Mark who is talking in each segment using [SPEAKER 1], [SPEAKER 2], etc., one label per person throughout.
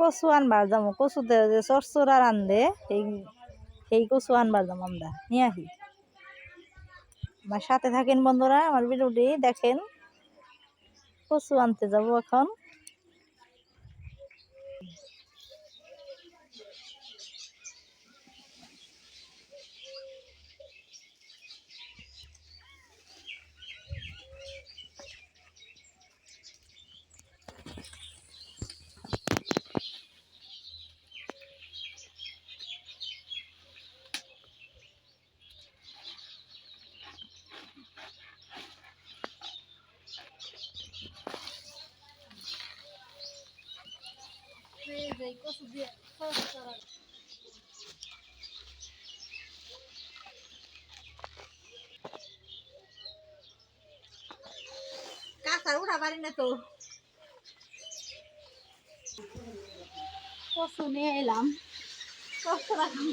[SPEAKER 1] কচু আনবার যাব কচুতে যে চরচরা রান্ধে সেই সেই কচু আনবার যাব আমরা নিয়ে আসি আমার সাথে থাকেন বন্ধুরা আমার ভিডিওটি দেখেন। কচু আনতে যাব এখন। কাঁচা উঠা পারি না তো? কচু নিয়ে এলাম। কষ্ট রাখুন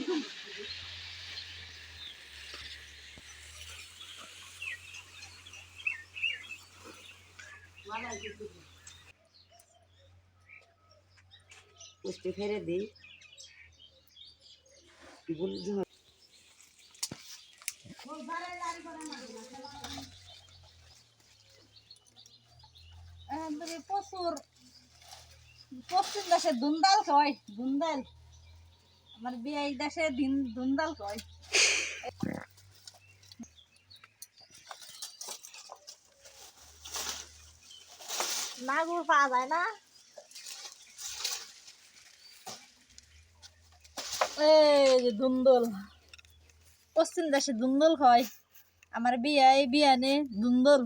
[SPEAKER 2] পুষ্টি ফেলে দিই। গুল
[SPEAKER 1] প্রচুর পশ্চিম দেশে দুন্দাল কয়? দুন্দাল। আমার বিয়ে এই দেশে দিন দুন্দাল কয়। মাগুর পাওয়া যায় না। এই যে দুন্দল। পশ্চিম দেশে দুন্দল হয়। আমার বিয়া, এই দুন্দল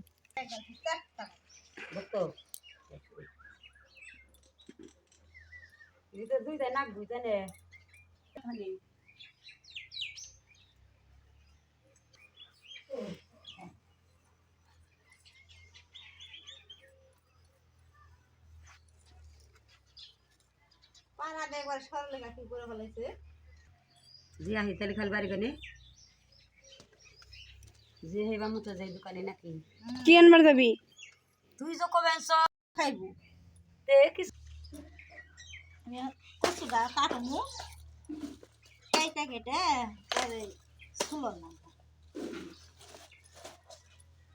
[SPEAKER 2] দুইটা নাক দুইটা নে
[SPEAKER 1] পানা একবার সরলে কাকি করে ফেলাইছে
[SPEAKER 2] জি আহি তাহলে খালি বাড়ি গানে যে হেবা মতো যাই দোকানে নাকি।
[SPEAKER 3] কি আনবার যাবি?
[SPEAKER 2] তুই যে কবেন সব
[SPEAKER 1] খাইবো।
[SPEAKER 2] তে কি
[SPEAKER 1] আমি কচুটা কাটমু। কাইটা কেটে স্কুলর নাম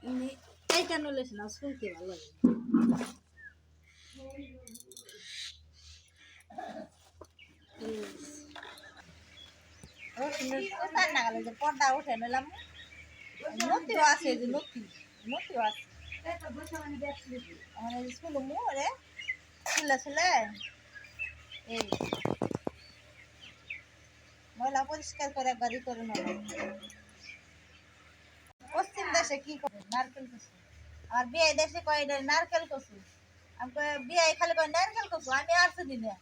[SPEAKER 1] এমনি কাইটা নলেছে না? স্কুলতে ভালো লাগে। নাগালে যে পর্দা উঠে নিলাম নতিও আছে যে নতি নতিও আছে আমার স্কুল মু রে ছিলে ছিলে এই ময়লা পরিষ্কার করে গাড়ি করে নেব পশ্চিম দেশে কি করে নারকেল কচু আর বিয়ে দেশে কয় এটা নারকেল কচু আমি কই বিয়ে খালি কয় নারকেল কচু আমি আর চিনি না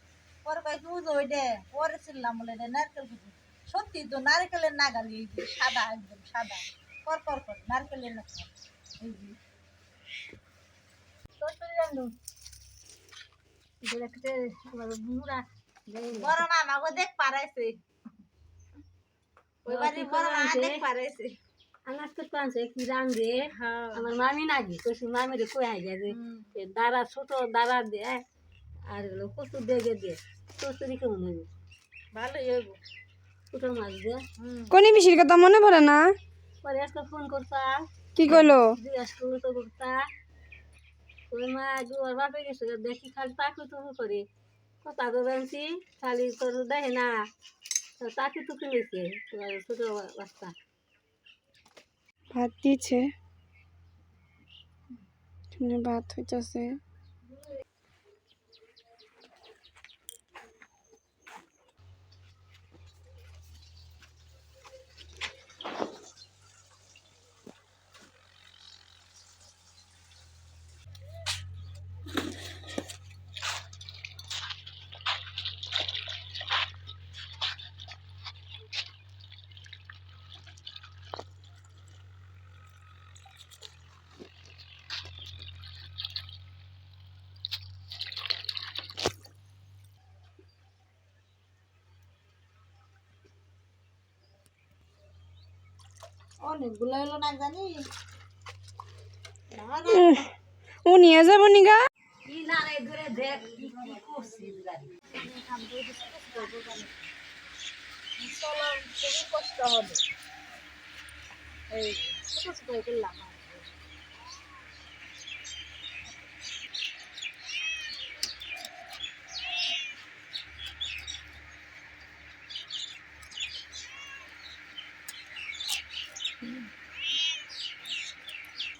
[SPEAKER 1] পরে কয় কি বুঝো ওই দে পরে ছিলাম বলে এটা নারকেল কচু সত্যি তো নারকেলের নাগালি এই যে সাদা একদম সাদা। কর কর কর নারকেলের না এই যে। বড় মামা গো দেখ পারাইছে ওই বাড়ি বড় মামা দেখ পারাইছে
[SPEAKER 2] আনাজ তো পাঁচে কি রান্ধে? আমার মামি কইছি মামি রে কই রে? দাঁড়া ছোট দাঁড়া দে আর হলো কচু দেগে দে। কচুরি কেমন হইব?
[SPEAKER 1] ভালোই হইব।
[SPEAKER 3] কোনি বিশির কথা মনে পড়ে না?
[SPEAKER 2] পরে একটা ফোন করতা।
[SPEAKER 3] কি কইলো?
[SPEAKER 2] দেখি খালি করে। কথা তো জানছি খালি তোর দেখে না তো ছোট বাচ্চা।
[SPEAKER 3] ভাত হইতাছে।
[SPEAKER 1] অনেকগুলো হলো না জানি।
[SPEAKER 3] ও নিয়ে যাব নিগা
[SPEAKER 1] কষ্ট হবে। এই ছোট ছোট করলাম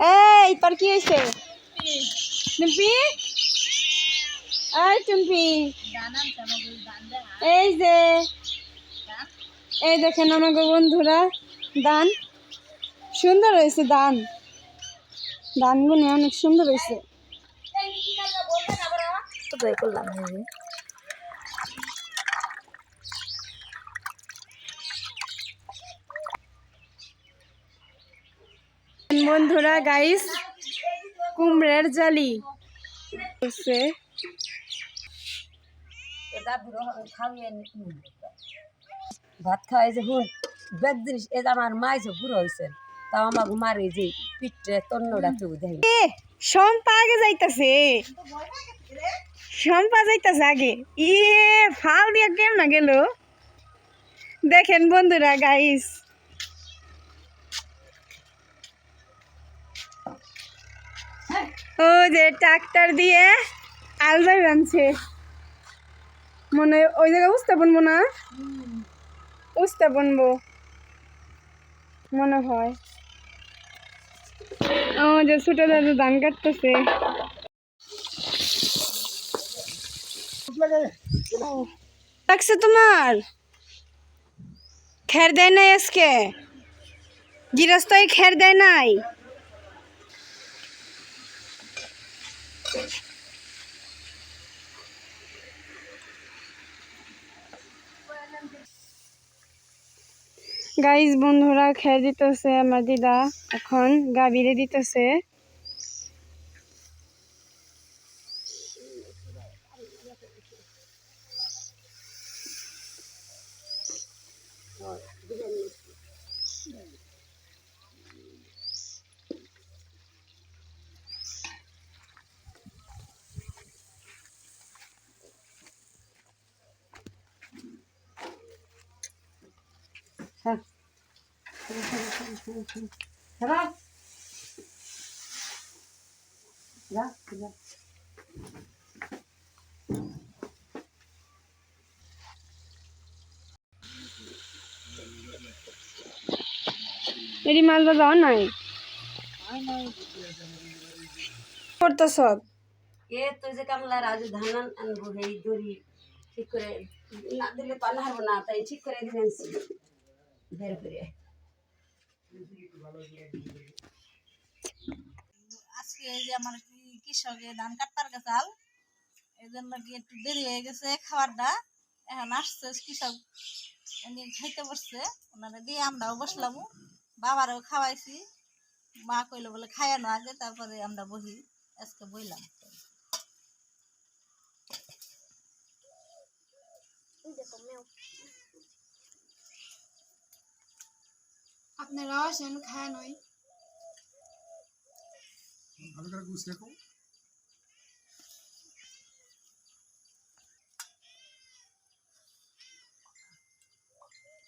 [SPEAKER 3] এই তোর কি হয়েছে? টুম্পি? এই টুম্পি।
[SPEAKER 1] দেখা
[SPEAKER 3] এই যে। এই দেখেন আমাকে বন্ধুরা দান। সুন্দর হয়েছে দান। দানগুলো অনেক সুন্দর হয়েছে।
[SPEAKER 1] করলাম
[SPEAKER 3] বন্ধুরা গাইস কুমড়ের জালি। হচ্ছে
[SPEAKER 2] ভাত খাওয়াই যে হুন বেগ জিনিস এ যে আমার মাই যে বুড়ো হয়েছে তাও আমার মারে যে পিঠে তন্নটা কেউ দেয়
[SPEAKER 3] এ সম্পা আগে যাইতাছে। সম্পা যাইতাছে আগে। ইয়ে ফাল দিয়া কেমন গেল? দেখেন বন্ধুরা গাইস ও যে ট্রাক্টর দিয়ে আলবাই বানছে। মনে ওই জায়গায় উস্তা বনবো না? উস্তা বনবো। মনে হয়। ও যে ছোট দাদু ধান কাটতেছে। লাগছে তোমার? খের দেয় নাই আজকে? গৃহস্থই খের দেয় নাই? গাইজ বন্ধুরা খেয়ে দিতেছে আমার দিদা। এখন গাভীরে দিতেছে। এটি মাছ বাজাও নাই করতেছ
[SPEAKER 2] এ তুই যে কামলা রাজু ধান আন- আনব এই দড়ি ঠিক করে না দিলে তো আনহারবো না তাই ঠিক করে দিবেন বের করে
[SPEAKER 1] আজকে এই যে আমার কৃষকে ধান কাটবার গেছাল এই জন্য কি একটু দেরি হয়ে গেছে খাবারটা। এখন আসছে কৃষক, উনি খাইতে বসছে ওনারা দিয়ে আমরাও বসলাম। বাবারও খাওয়াইছি, মা কইলো বলে খায়ানো আগে, তারপরে আমরা বহি, আজকে বইলাম।
[SPEAKER 3] আপনারাও আসেন খায় নয়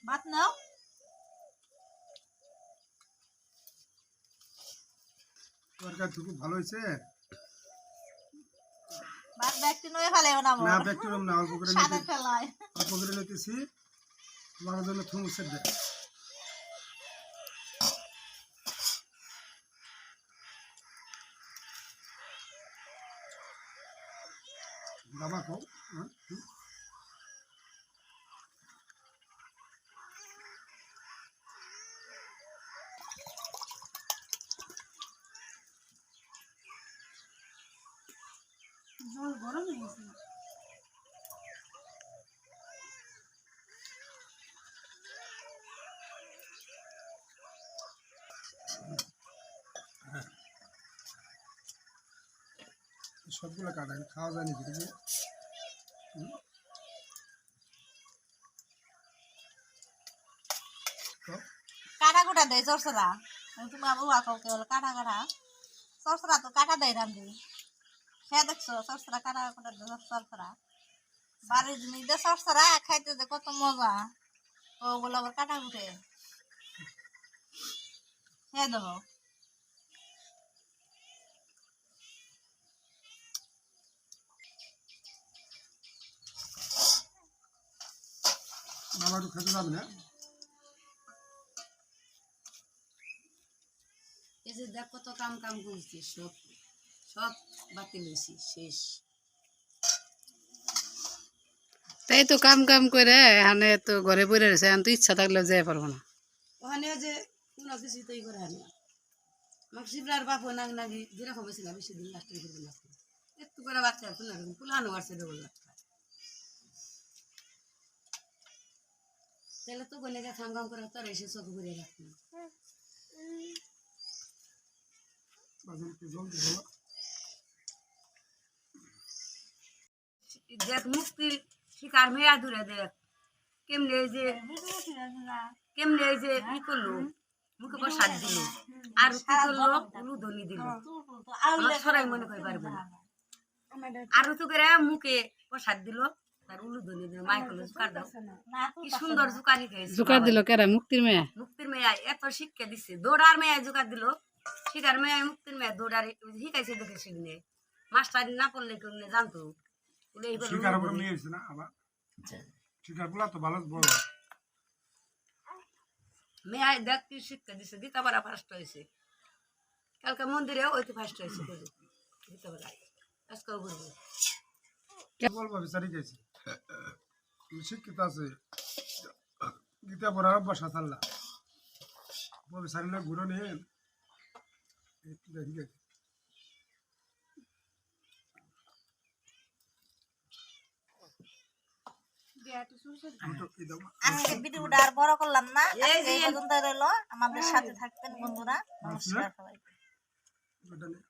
[SPEAKER 1] ভাত নাও।
[SPEAKER 4] তরকারি খুব ভালো হয়েছে।
[SPEAKER 1] ভাত ব্যক্তি নয় ফেলেও না
[SPEAKER 4] না না অল্প করে
[SPEAKER 1] সাদা ফেলায়।
[SPEAKER 4] অল্প করে নিতেছি। তোমার জন্য দেয় বাবা খাও হ্যাঁ হুম। সবগুলো কাটা খাওয়া যায় নাকি
[SPEAKER 1] কাটা কুটা দেয় চরচরা তুমি আবু আকাও কেবল কাটা কাটা চরচরা তো কাটা দেয় রান্ধি। সে দেখছ সরসরা কাটা বাড়ির জিনিস দিয়ে সরসরা খাইতে কত মজা। ওগুলো আবার কাটা উঠে হ্যাঁ দেবো।
[SPEAKER 4] বাবা একটু খেতে যাবে না।
[SPEAKER 5] এই যে দেখ কত কাম কাম করছি সব সব বাতিল হয়েছি শেষ।
[SPEAKER 6] তাই তো কাম কাম করে এখানে তো ঘরে পড়ে রয়েছে এখন তো ইচ্ছা থাকলেও যেতে পারব না।
[SPEAKER 5] ওখানে যে কোনো কিছু তৈরি করে আনি আমাকে শিবরার বাপ নাগ নাগি যেরকম হয়েছিল বেশি দিন লাস্ট করবে না একটু করে বাচ্চা পুলানো আসছে ডবল বাচ্চা। তাহলে তো বলে খাম খাম করে তোর এসে চোখ ঘুরে
[SPEAKER 4] দেবো।
[SPEAKER 5] দেখ মুক্তি শিকার মেয়া দূরে দেখ। কেমনে যে কেমনে যে ই করল? মুখে প্রসাদ দিল। আর কি করল? উলুধনি দিল। সরাই মনে করে পারব না। আরও তো করে মুখে প্রসাদ দিল। তার উলুধনি দিল মাই করল জুকার দাও। কি সুন্দর জুকানি খেয়েছে
[SPEAKER 6] জোকার দিল কেরা মুক্তির মেয়ে?
[SPEAKER 5] মুক্তির মেয়া এত শিক্ষা দিচ্ছে দৌড়ার মেয়া জোগাড় দিল। শিকার মেয়া মুক্তির মেয়া দৌড়ার শিখাইছে দেখে শিখনে মাস্টার না পড়লে কেউ না জানতো। বলে এইবার
[SPEAKER 4] শিকার উপরে নিয়ে এসেছে না আবার? শিকারগুলা তো ভালো বড়।
[SPEAKER 5] মেয়া দেখ কি শিক্ষা দিছে দিতাপাড়া ফার্স্ট হয়েছে। কালকে মন্দিরে ফার্স্ট হয়েছে। আজকেও
[SPEAKER 4] বলব। বিচারি গেছি শিক্ষিত আছে। গীতা পড়ার অভ্যাস আছে আল্লাহ। বিচারি না ঘুরে নিয়ে দেখি দাও
[SPEAKER 1] আজকে ভিডিওটা আর বড় করলাম না আজকে এই পর্যন্ত রইল। আমাদের সাথে থাকবেন বন্ধুরা। নমস্কার সবাই
[SPEAKER 4] এটা নিয়ে